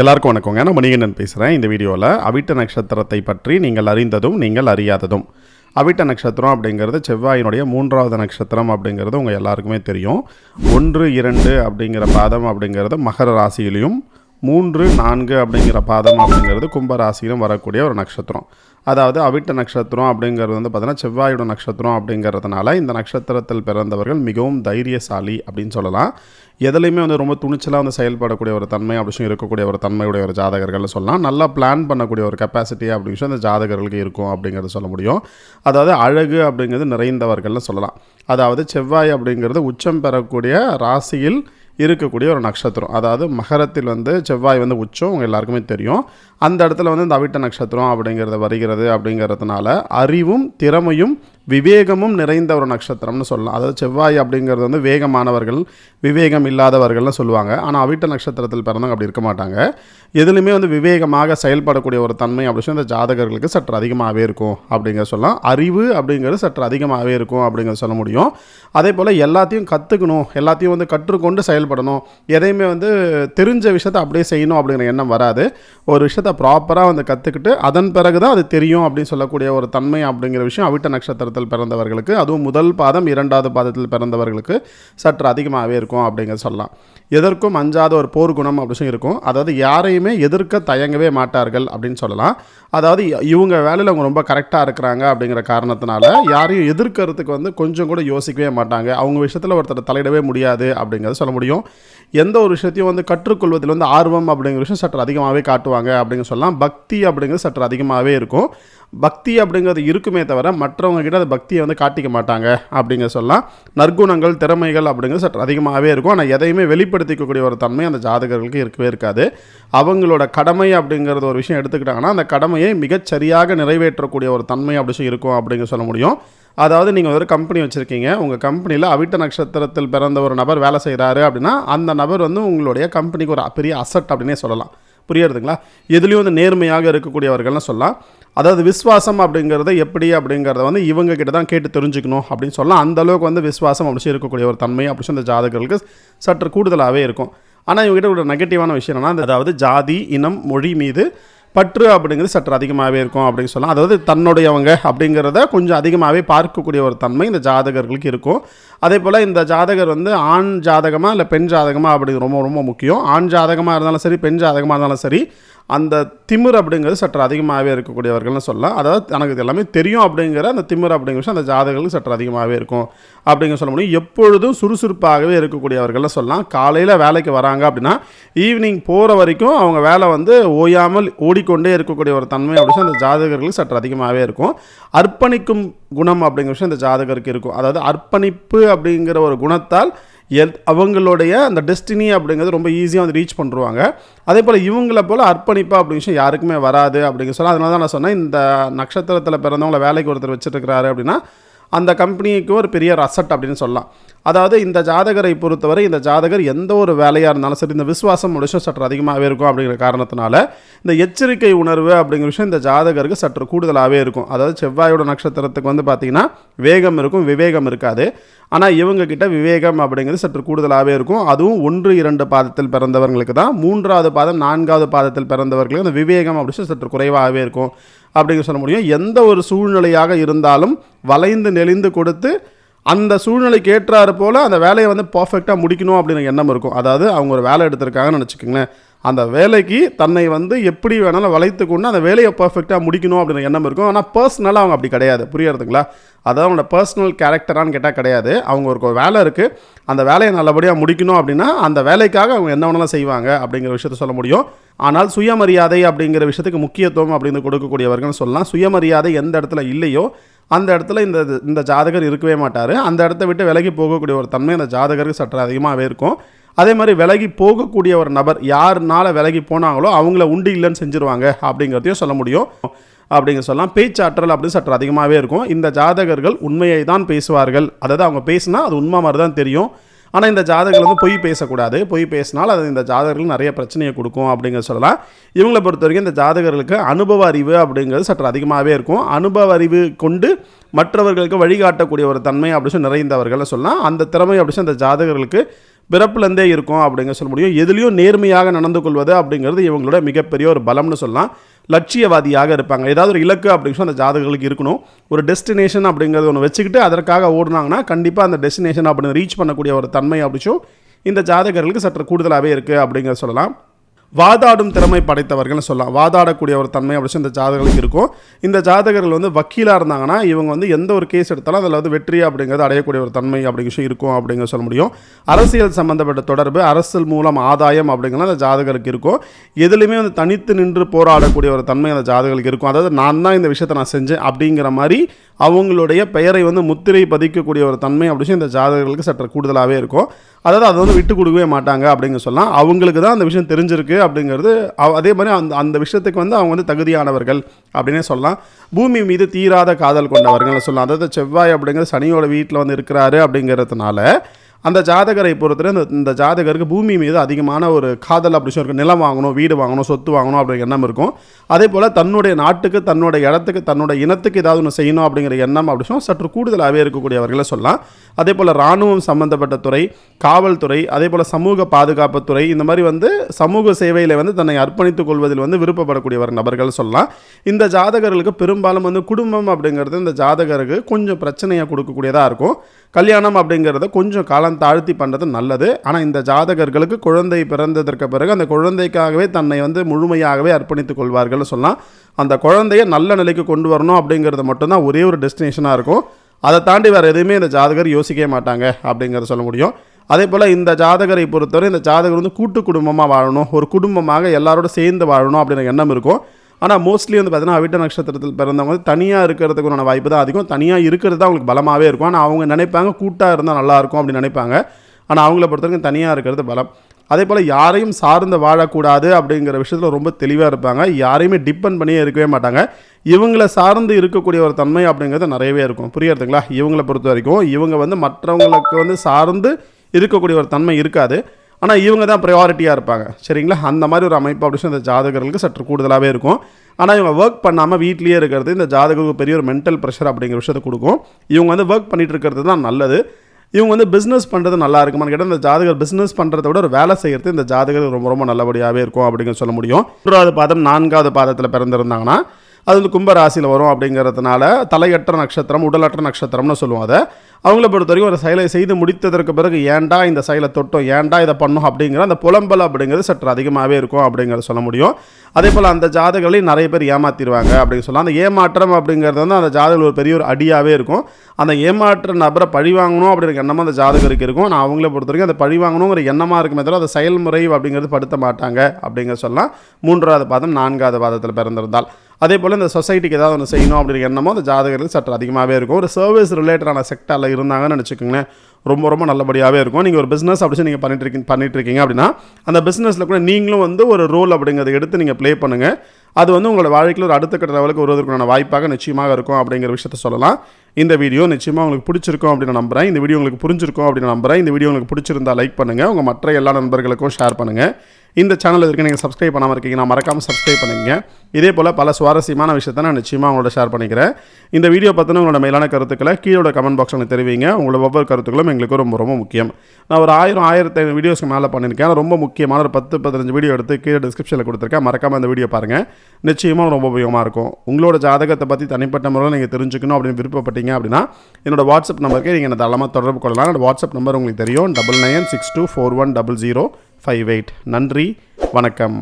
எல்லாருக்கும் வணக்கங்க. நான் மணிகண்டன் பேசுகிறேன் இந்த வீடியோவில் அவிட்ட நட்சத்திரத்தை பற்றி நீங்கள் அறிந்ததும் நீங்கள் அறியாததும். அவிட்ட நட்சத்திரம் அப்படிங்கிறது செவ்வாயினுடைய மூன்றாவது நட்சத்திரம் அப்படிங்கிறது உங்கள் எல்லாருக்குமே தெரியும். ஒன்று இரண்டு அப்படிங்கிற பாதம் அப்படிங்கிறது மகர ராசியிலையும் மூன்று நான்கு அப்படிங்கிற பாதம் அப்படிங்கிறது கும்பராசியிலும் வரக்கூடிய ஒரு நட்சத்திரம். அதாவது அவிட்ட நட்சத்திரம் அப்படிங்கிறது வந்து பார்த்தீங்கன்னா செவ்வாயோட நட்சத்திரம் அப்படிங்கிறதுனால இந்த நட்சத்திரத்தில் பிறந்தவர்கள் மிகவும் தைரியசாலி அப்படின்னு சொல்லலாம். எதுலையுமே வந்து ரொம்ப துணிச்சலாக வந்து செயல்படக்கூடிய ஒரு தன்மை அப்படி இருக்கக்கூடிய ஒரு தன்மையுடைய ஒரு ஜாதகர்கள்னு சொல்லலாம். நல்லா பிளான் பண்ணக்கூடிய ஒரு கெப்பாசிட்டி அப்படின்னு சொல்லி அந்த ஜாதகர்களுக்கு இருக்கும் அப்படிங்கிறத சொல்ல முடியும். அதாவது அழகு அப்படிங்கிறது நிறைந்தவர்கள்னு சொல்லலாம். அதாவது செவ்வாய் அப்படிங்கிறது உச்சம் பெறக்கூடிய ராசியில் இருக்கக்கூடிய ஒரு நட்சத்திரம். அதாவது மகரத்தில் வந்து செவ்வாய் வந்து உச்சம் உங்கள் எல்லாருக்குமே தெரியும். அந்த இடத்துல வந்து இந்த அவிட்ட நட்சத்திரம் அப்படிங்கிறது வருகிறது அப்படிங்கிறதுனால அறிவும் திறமையும் விவேகமும் நிறைந்த ஒரு நட்சத்திரம்னு சொல்லலாம். அதாவது செவ்வாய் அப்படிங்கிறது வந்து வேகமானவர்கள் விவேகம் இல்லாதவர்கள்னு சொல்லுவாங்க. ஆனால் அவிட்ட நட்சத்திரத்தில் பிறந்தவங்க அப்படி இருக்க மாட்டாங்க. எதுலையுமே வந்து விவேகமாக செயல்படக்கூடிய ஒரு தன்மை அப்படி சொல்லி இந்த ஜாதகர்களுக்கு சற்று அதிகமாகவே இருக்கும் அப்படிங்கிற சொல்லலாம். அறிவு அப்படிங்கிறது சற்று அதிகமாகவே இருக்கும் அப்படிங்கிற சொல்ல முடியும். அதே போல் எல்லாத்தையும் கற்றுக்கணும் எல்லாத்தையும் வந்து கற்றுக்கொண்டு செயல்படணும். எதையுமே வந்து தெரிஞ்ச விஷயத்தை அப்படியே செய்யணும் அப்படிங்கிற எண்ணம் வராது. ஒரு விஷயத்தை ப்ராப்பராக வந்து கற்றுக்கிட்டு அதன் பிறகு தான் அது தெரியும் அப்படின்னு சொல்லக்கூடிய ஒரு தன்மை அப்படிங்கிற விஷயம் அவிட்ட நட்சத்திரத்தில் பிறந்தவர்களுக்கு அதுவும் முதல் பாதம் இரண்டாவது பாதத்தில் பிறந்தவர்களுக்கு சற்று அதிகமாகவே இருக்கும் அப்படிங்கிறத சொல்லலாம். எதற்கும் அஞ்சாத ஒரு போர் குணம் அப்படி இருக்கும். அதாவது யாரையுமே எதிர்க்க தயங்கவே மாட்டார்கள் அப்படின்னு சொல்லலாம். அதாவது இவங்க வேலையில் அவங்க ரொம்ப கரெக்டாக இருக்கிறாங்க அப்படிங்கிற காரணத்தினால யாரையும் எதிர்க்கிறதுக்கு வந்து கொஞ்சம் கூட யோசிக்கவே மாட்டாங்க. அவங்க விஷயத்தில் ஒருத்தர் தலையிடவே முடியாது அப்படிங்கிறத சொல்ல முடியும். எந்த ஒரு விஷயத்தையும் வந்து கற்றுக்கொள்வதில் வந்து ஆர்வம் அப்படிங்கிற விஷயம் சற்று அதிகமாகவே காட்டுவாங்க அப்படின்னு சொல்லலாம். பக்தி அப்படிங்கிறது சற்று அதிகமாகவே இருக்கும். பக்தி அப்படிங்கிறது இருக்குமே தவிர மற்றவங்க கிட்ட அந்த பக்தியை வந்து காட்டிக்க மாட்டாங்க அப்படிங்க சொல்லலாம். நற்குணங்கள் திறமைகள் அப்படிங்கிறது சற்று அதிகமாகவே இருக்கும். ஆனால் எதையுமே வெளிப்படுத்திக்கக்கூடிய ஒரு தன்மை அந்த ஜாதகர்களுக்கு இருக்கவே இருக்காது. அவங்களோட கடமை அப்படிங்கிறது ஒரு விஷயம் எடுத்துக்கிட்டாங்கன்னா அந்த கடமையை மிகச்சரியாக நிறைவேற்றக்கூடிய ஒரு தன்மை அப்படி இருக்கும் அப்படிங்க சொல்ல முடியும். அதாவது நீங்கள் ஒரு கம்பெனி வச்சுருக்கீங்க. உங்கள் கம்பெனியில் அவிட்ட நட்சத்திரத்தில் பிறந்த ஒரு நபர் வேலை செய்கிறாரு அப்படின்னா அந்த நபர் வந்து உங்களுடைய கம்பெனிக்கு ஒரு பெரிய அசட் அப்படின்னே சொல்லலாம். புரியறதுங்களா? எதுலேயும் வந்து நேர்மையாக இருக்கக்கூடியவர்கள்லாம் சொல்லலாம். அதாவது விஸ்வாசம் அப்படிங்கிறத எப்படி அப்படிங்கிறத வந்து இவங்க கிட்ட தான் கேட்டு தெரிஞ்சுக்கணும் அப்படின்னு சொல்லலாம். அந்த அளவுக்கு வந்து விஸ்வாசம் அப்படி இருக்கக்கூடிய ஒரு தன்மை அப்படி சொல்லி அந்த ஜாதகர்களுக்கு சற்று கூடுதலாகவே இருக்கும். ஆனால் இவங்ககிட்ட ஒரு நெகட்டிவான விஷயம் என்னன்னா அதாவது ஜாதி இனம் மொழி மீது பற்று அப்படிங்கிறது சற்று அதிகமாகவே இருக்கும் அப்படின்னு சொல்லலாம். அதாவது தன்னுடையவங்க அப்படிங்கிறத கொஞ்சம் அதிகமாகவே பார்க்கக்கூடிய ஒரு தன்மை இந்த ஜாதகர்களுக்கு இருக்கும். அதே போல் இந்த ஜாதகர் வந்து ஆண் ஜாதகமாக இல்லை பெண் ஜாதகமாக அப்படிங்கிறது ரொம்ப ரொம்ப முக்கியம். ஆண் ஜாதகமாக இருந்தாலும் சரி பெண் ஜாதகமாக இருந்தாலும் சரி அந்த திமிர் அப்படிங்கிறது சற்று அதிகமாகவே இருக்கக்கூடியவர்கள்னு சொல்லலாம். அதாவது தனக்கு இது எல்லாமே தெரியும் அப்படிங்கிற அந்த திமிர் அப்படிங்கிற விஷயம் அந்த ஜாதகங்களுக்கு சற்று அதிகமாகவே இருக்கும் அப்படிங்கிற சொல்ல முடியும். எப்பொழுதும் சுறுசுறுப்பாகவே இருக்கக்கூடியவர்கள்னு சொல்லலாம். காலையில் வேலைக்கு வராங்க அப்படின்னா ஈவினிங் போகிற வரைக்கும் அவங்க வேலை வந்து ஓயாமல் ஓடிக்கொண்டே இருக்கக்கூடிய ஒரு தன்மை அப்படின்னு அந்த ஜாதகர்களுக்கு சற்று அதிகமாகவே இருக்கும். அர்ப்பணிக்கும் குணம் அப்படிங்கிற விஷயம் இந்த ஜாதகருக்கு இருக்கும். அதாவது அர்ப்பணிப்பு அப்படிங்கிற ஒரு குணத்தால் எல் அவங்களுடைய அந்த டெஸ்டினி அப்படிங்கிறது ரொம்ப ஈஸியாக வந்து ரீச் பண்ணுருவாங்க. அதே போல் இவங்கள போல் அர்ப்பணிப்பாக அப்படிங்கிற விஷயம் யாருக்குமே வராது அப்படிங்கிற சொல்ல அதனால தான் நான் சொன்னேன். இந்த நட்சத்திரத்தில் பிறந்தவங்கள வேலைக்கு ஒருத்தர் வச்சுருக்கிறாரு அப்படின்னா அந்த கம்பெனிக்கு ஒரு பெரிய ரசட் அப்படின்னு சொல்லலாம். அதாவது இந்த ஜாதகரை பொறுத்தவரை இந்த ஜாதகர் எந்த ஒரு வேலையாக இருந்தாலும் சரி இந்த விசுவாசம் விஷயம் சற்று அதிகமாகவே இருக்கும் அப்படிங்கிற காரணத்தினால இந்த எச்சரிக்கை உணர்வு அப்படிங்கிற விஷயம் இந்த ஜாதகருக்கு சற்று கூடுதலாகவே இருக்கும். அதாவது செவ்வாயோட நட்சத்திரத்துக்கு வந்து பார்த்திங்கன்னா வேகம் இருக்கும் விவேகம் இருக்காது. ஆனால் இவங்கக்கிட்ட விவேகம் அப்படிங்கிறது சற்று கூடுதலாகவே இருக்கும். அதுவும் ஒன்று இரண்டு பாதத்தில் பிறந்தவர்களுக்கு தான். மூன்றாவது பாதம் நான்காவது பாதத்தில் பிறந்தவர்களுக்கு அந்த விவேகம் அப்படின்னு சற்று குறைவாகவே இருக்கும். அப்படிங்கிற சொல்ல முடியும். எந்த ஒரு சூழ்நிலையாக இருந்தாலும் வளைந்து நெளிந்து கொடுத்து அந்த சூழ்நிலைக்கு ஏற்றாறு போல் அந்த வேலையை வந்து பர்ஃபெக்டாக முடிக்கணும் அப்படிங்கிற எண்ணம் இருக்கும். அதாவது அவங்க ஒரு வேலை எடுத்திருக்காங்கன்னு நினச்சிக்கோங்களேன். அந்த வேலைக்கு தன்னை வந்து எப்படி வேணாலும் வளைத்து கொண்டு அந்த வேலையை பர்ஃபெக்டாக முடிக்கணும் அப்படிங்கிற எண்ணம் இருக்கும். ஆனால் பர்சனலாக அவங்க அப்படி கிடையாது. புரியறதுங்களா? அதாவது அவங்களோட பர்சனல் கேரக்டரானு கேட்டால் கிடையாது. அவங்க ஒரு வேலை இருக்குது அந்த வேலையை நல்லபடியாக முடிக்கணும் அப்படின்னா அந்த வேலைக்காக அவங்க என்ன வேணாலும் செய்வாங்க அப்படிங்கிற விஷயத்த சொல்ல முடியும். ஆனால் சுயமரியாதை அப்படிங்கிற விஷயத்துக்கு முக்கியத்துவம் அப்படின்னு கொடுக்கக்கூடியவர்கள்னு சொல்லலாம். சுயமரியாதை எந்த இடத்துல இல்லையோ அந்த இடத்துல இந்த இந்த ஜாதகர் இருக்கவே மாட்டார். அந்த இடத்த விட்டு விலகி போகக்கூடிய ஒரு தன்மை அந்த ஜாதகருக்கு சற்று அதிகமாகவே இருக்கும். அதே மாதிரி விலகி போகக்கூடிய ஒரு நபர் யாருனால விலகி போனாங்களோ அவங்கள உண்டு இல்லைன்னு செஞ்சுருவாங்க அப்படிங்கிறதையும் சொல்ல முடியும். அப்படிங்க சொல்லலாம். பேச்சாற்றல் அப்படின்னு சற்று அதிகமாகவே இருக்கும். இந்த ஜாதகர்கள் உண்மையை தான் பேசுவார்கள். அதாவது அவங்க பேசுனா அது உண்மை மாதிரி தான் தெரியும். ஆனால் இந்த ஜாதகர்கள் வந்து பொய் பேசக்கூடாது. பொய் பேசினால் அது இந்த ஜாதகர்கள் நிறைய பிரச்சனையை கொடுக்கும் அப்படிங்கிற சொல்லலாம். இவங்களை பொறுத்த வரைக்கும் இந்த ஜாதகர்களுக்கு அனுபவ அறிவு அப்படிங்கிறது சற்று அதிகமாகவே இருக்கும். அனுபவ அறிவு கொண்டு மற்றவர்களுக்கு வழிகாட்டக்கூடிய ஒரு தன்மை அப்படின்னு சொல்லி நிறைந்தவர்களை சொல்லலாம். அந்த திறமை அப்படின்னு சொல்லி அந்த ஜாதகர்களுக்கு பிறப்புலேருந்தே இருக்கும் அப்படிங்க சொல்ல முடியும். எதுலேயும் நேர்மையாக நடந்து கொள்வது அப்படிங்கிறது இவங்களோட மிகப்பெரிய ஒரு பலம்னு சொல்லலாம். லட்சியவாதியாக இருப்பாங்க. ஏதாவது ஒரு இலக்கு அப்படின்னு சொல்லி அந்த ஜாதகர்களுக்கு இருக்கணும். ஒரு டெஸ்டினேஷன் அப்படிங்கிறது ஒன்று வச்சுக்கிட்டு அதற்காக ஓடுனாங்கன்னா கண்டிப்பாக அந்த டெஸ்டினேஷன் அப்படின்னு ரீச் பண்ணக்கூடிய ஒரு தன்மை அப்படிச்சும் இந்த ஜாதகர்களுக்கு சற்று கூடுதலாகவே இருக்குது அப்படிங்கிற சொல்லலாம். வாதாடும் திறமை படைத்தவர்கள்னு சொல்லலாம். வாதாடக்கூடிய ஒரு தன்மை அப்படி இந்த ஜாதகர்களுக்கு இருக்கும். இந்த ஜாதகர்கள் வந்து வக்கீலாக இருந்தாங்கன்னா இவங்க வந்து எந்த ஒரு கேஸ் எடுத்தாலும் அதில் வந்து வெற்றி அப்படிங்கிறது அடையக்கூடிய ஒரு தன்மை அப்படிங்கிற விஷயம் இருக்கும் அப்படிங்கிற சொல்ல முடியும். அரசியல் சம்பந்தப்பட்ட தொடர்பு அரசியல் மூலம் ஆதாயம் அப்படிங்கிறது அந்த ஜாதகருக்கு இருக்கும். எதுலையுமே வந்து தனித்து நின்று போராடக்கூடிய ஒரு தன்மை அந்த ஜாதகர்களுக்கு இருக்கும். அதாவது நான் தான் இந்த விஷயத்தை நான் செஞ்சேன் அப்படிங்கிற மாதிரி அவங்களுடைய பெயரை வந்து முத்திரை பதிக்கக்கூடிய ஒரு தன்மை அப்படின்னு இந்த ஜாதகர்களுக்கு சற்று கூடுதலாகவே இருக்கும். அதாவது அதை வந்து விட்டு கொடுக்கவே மாட்டாங்க அப்படிங்க சொல்லலாம். அவங்களுக்கு தான் அந்த விஷயம் தெரிஞ்சிருக்கு. அப்படிங்கிறது அதே மாதிரி அந்த அந்த விஷயத்துக்கு வந்து அவங்க வந்து தகுதியானவர்கள் அப்படின்னே சொல்லலாம். பூமி மீது தீராத காதல் கொண்டவர்கள் சொல்லலாம். அதாவது செவ்வாய் அப்படிங்கிறது சனியோட வீட்டில் வந்து இருக்கிறாரு அப்படிங்கிறதுனால அந்த ஜாதகரை பொறுத்தவரை இந்த இந்த ஜாதகருக்கு பூமி மீது அதிகமான ஒரு காதல் அப்படி சொல்லி நிலம் வாங்கணும் வீடு வாங்கணும் சொத்து வாங்கணும் அப்படிங்கிற எண்ணம் இருக்கும். அதே போல் தன்னுடைய நாட்டுக்கு தன்னுடைய இடத்துக்கு தன்னுடைய இனத்துக்கு ஏதாவது ஒன்று செய்யணும் அப்படிங்கிற எண்ணம் அப்படி சற்று கூடுதலாகவே இருக்கக்கூடியவர்களை சொல்லலாம். அதே போல் இராணுவம் சம்பந்தப்பட்ட துறை காவல்துறை அதே போல் சமூக பாதுகாப்பு துறை இந்த மாதிரி வந்து சமூக சேவையில் வந்து தன்னை அர்ப்பணித்துக் கொள்வதில் வந்து விருப்பப்படக்கூடியவர் நபர்கள் சொல்லலாம். இந்த ஜாதகர்களுக்கு பெரும்பாலும் வந்து குடும்பம் அப்படிங்கிறது இந்த ஜாதகருக்கு கொஞ்சம் பிரச்சனையை கொடுக்கக்கூடியதாக இருக்கும். கல்யாணம் அப்படிங்கிறத கொஞ்சம் காலம் தாழ்த்தி பண்ணுறது நல்லது. ஆனால் இந்த ஜாதகர்களுக்கு குழந்தை பிறந்ததற்கு பிறகு அந்த குழந்தைக்காகவே தன்னை வந்து முழுமையாகவே அர்ப்பணித்துக் கொள்வார்கள்னு சொல்லலாம். அந்த குழந்தையை நல்ல நிலைக்கு கொண்டு வரணும் அப்படிங்கிறது மட்டும்தான் ஒரே ஒரு டெஸ்டினேஷனாக இருக்கும். அதை தாண்டி வேறு எதுவுமே இந்த ஜாதகர் யோசிக்கவே மாட்டாங்க அப்படிங்கிறத சொல்ல முடியும். அதே போல் இந்த ஜாதகரை பொறுத்தவரை இந்த ஜாதகர் வந்து கூட்டு குடும்பமாக வாழணும். ஒரு குடும்பமாக எல்லாரோட சேர்ந்து வாழணும் அப்படிங்கிற எண்ணம் இருக்கும். ஆனால் மோஸ்ட்லி வந்து பார்த்தீங்கன்னா அவிட்ட நட்சத்திரத்தில் பிறந்தவங்க வந்து தனியாக இருக்கிறதுக்குண்டான வாய்ப்பு தான் அதிகம். தனியாக இருக்கிறது தான் அவங்களுக்கு பலமாகவே இருக்கும். ஆனால் அவங்க நினைப்பாங்க கூட்டாக இருந்தால் நல்லாயிருக்கும் அப்படின்னு நினைப்பாங்க. ஆனால் அவங்கள பொறுத்தவரைக்கும் தனியாக இருக்கிறது பலம். அதே போல் யாரையும் சார்ந்து வாழக்கூடாது அப்படிங்கிற விஷயத்தில் ரொம்ப தெளிவாக இருப்பாங்க. யாரையுமே டிபெண்ட் பண்ணியே இருக்கவே மாட்டாங்க. இவங்களை சார்ந்து இருக்கக்கூடிய ஒரு தன்மை அப்படிங்கிறது நிறையவே இருக்கும். புரியறதுங்களா? இவங்களை பொறுத்த வரைக்கும் இவங்க வந்து மற்றவங்களுக்கு வந்து சார்ந்து இருக்கக்கூடிய ஒரு தன்மை இருக்காது. ஆனால் இவங்க தான் ப்ரையாரிட்டியாக இருப்பாங்க. சரிங்களா? அந்த மாதிரி ஒரு அமைப்பு அப்படின்னு இந்த ஜாதகர்களுக்கு சற்று கூடுதலாகவே இருக்கும். ஆனால் இவங்க ஒர்க் பண்ணாமல் வீட்லேயே இருக்கிறது இந்த ஜாதகருக்கு பெரிய ஒரு மென்டல் ப்ரெஷர் அப்படிங்கிற விஷயத்தை கொடுக்கும். இவங்க வந்து ஒர்க் பண்ணிட்டு இருக்கிறது தான் நல்லது. இவங்க வந்து பிஸ்னஸ் பண்ணுறது நல்லா இருக்குமான்னு கேட்டால் இந்த ஜாதகர் பிஸ்னஸ் பண்ணுறத விட ஒரு வேலை செய்கிறது இந்த ஜாதகர் ரொம்ப ரொம்ப நல்லபடியாகவே இருக்கும் அப்படிங்கிற சொல்ல முடியும். மூன்றாவது பாதம் நான்காவது பாதத்தில் பிறந்திருந்தாங்கன்னா அது வந்து கும்ப ராசியில் வரும் அப்படிங்கிறதுனால தலையற்ற நட்சத்திரம் உடலற்ற நட்சத்திரம்னு சொல்லுவோம் அதை. அவங்கள பொறுத்த வரைக்கும் ஒரு செயலை செய்து முடித்ததற்கு பிறகு ஏன்டா இந்த செயலை தொட்டோம் ஏன்டா இதை பண்ணோம் அப்படிங்கிற அந்த புலம்பல் அப்படிங்கிறது சற்று அதிகமாகவே இருக்கும் அப்படிங்கிறத சொல்ல முடியும். அதே போல் அந்த ஜாதகங்களையும் நிறைய பேர் ஏமாத்திடுவாங்க அப்படின்னு சொல்லலாம். அந்த ஏமாற்றம் அப்படிங்கிறது வந்து அந்த ஜாதகம் ஒரு பெரிய ஒரு அடியாகவே இருக்கும். அந்த ஏமாற்ற நபரை பழி வாங்கணும் அப்படிங்கிற எண்ணமாக அந்த ஜாதகருக்கு இருக்கும். நான் அவங்கள பொறுத்த வரைக்கும் அந்த பழி வாங்கணுங்கிற எண்ணமாக இருக்குமே தவிர அந்த செயல்முறை அப்படிங்கிறது படுத்த மாட்டாங்க அப்படிங்கிற சொல்லலாம். மூன்றாவது பாதம் நான்காவது பாதத்தில் பிறந்திருந்தால். அதே போல் இந்த சொசைட்டிக்கு ஏதாவது ஒன்று செய்யணும் அப்படிங்கிற எண்ணமோ அந்த ஜாதகர்கள் சற்று அதிகமாகவே இருக்கும். ஒரு சர்வீஸ் ரிலேட்டடான செக்டரில் இருந்தாங்கன்னு நினச்சிக்கோங்களேன். ரொம்ப ரொம்ப நல்லபடியாகவே இருக்கும். நீங்கள் ஒரு பிஸ்னஸ் அப்படி நீங்கள் பண்ணிட்டு இருக்கீங்க பண்ணிட்டு இருக்கீங்க அப்படின்னா அந்த பிஸ்னஸில் கூட நீங்களும் வந்து ஒரு ரோல் அப்படிங்கிறத எடுத்து நீங்கள் ப்ளே பண்ணுங்கள் அது வந்து உங்களோட வாழ்க்கையில் ஒரு அடுத்த கட்ட லெவலுக்கு வருவதற்கான வாய்ப்பாக நிச்சயமாக இருக்கும் அப்படிங்கிற விஷயத்த சொல்லலாம். இந்த வீடியோ நிச்சயமாக உங்களுக்கு பிடிச்சிருக்கும் அப்படின்னு நம்புறேன். இந்த வீடியோ உங்களுக்கு புரிஞ்சிருக்கும் அப்படின்னு நம்புறேன். இந்த வீடியோ உங்களுக்கு பிடிச்சிருந்தா லைக் பண்ணுங்கள் உங்கள் மற்ற எல்லா நண்பர்களுக்கும் ஷேர் பண்ணுங்கள் இந்த சேனல் இருக்கு நீங்கள் சப்ஸ்கிரைப் பண்ணாமல் இருக்கீங்கன்னா மறக்காமல் சப்ஸ்கிரைப் பண்ணுங்க இதே போல் பல சுவாரஸ்யமான விஷயத்தை நான் நிச்சயமாக உங்களோட ஷேர் பண்ணிக்கிறேன். இந்த வீடியோ பார்த்தோன்னா உங்களோட மேலான கருத்துக்களை கீழோட கமெண்ட் பாக்ஸில் தெரிவிங்க. உங்களோட ஒவ்வொரு கருத்துக்களும் எங்களுக்கு ரொம்ப ரொம்ப முக்கியம். நான் ஒரு ஆயிரம் ஆயிரத்தி ஐநூறு வீடியோஸ்க்கு மேலே பண்ணியிருக்கேன். ரொம்ப முக்கியமான ஒரு பத்து பதினஞ்சு வீடியோ எடுத்து கீழே டிஸ்கிரிப்ஷனில் கொடுத்துருக்கேன். மறக்காமல் அந்த வீடியோ பாருங்கள் நிச்சயமாக ரொம்ப உபயோகமாக இருக்கும். உங்களோட ஜாதகத்தை பற்றி தனிப்பட்ட முறையில் நீங்கள் தெரிஞ்சுக்கணும் அப்படின்னு விருப்பப்பட்டீங்க அப்படின்னா என்னோடய வாட்ஸ்அப் நம்பருக்கு நீங்கள் என்ன தளமாக தொடர்பு கொள்ளலாம். என்னோடய வாட்ஸ்அப் நம்பர் உங்களுக்கு தெரியும். Double nine six two four one double zero five eight நன்றி வணக்கம்.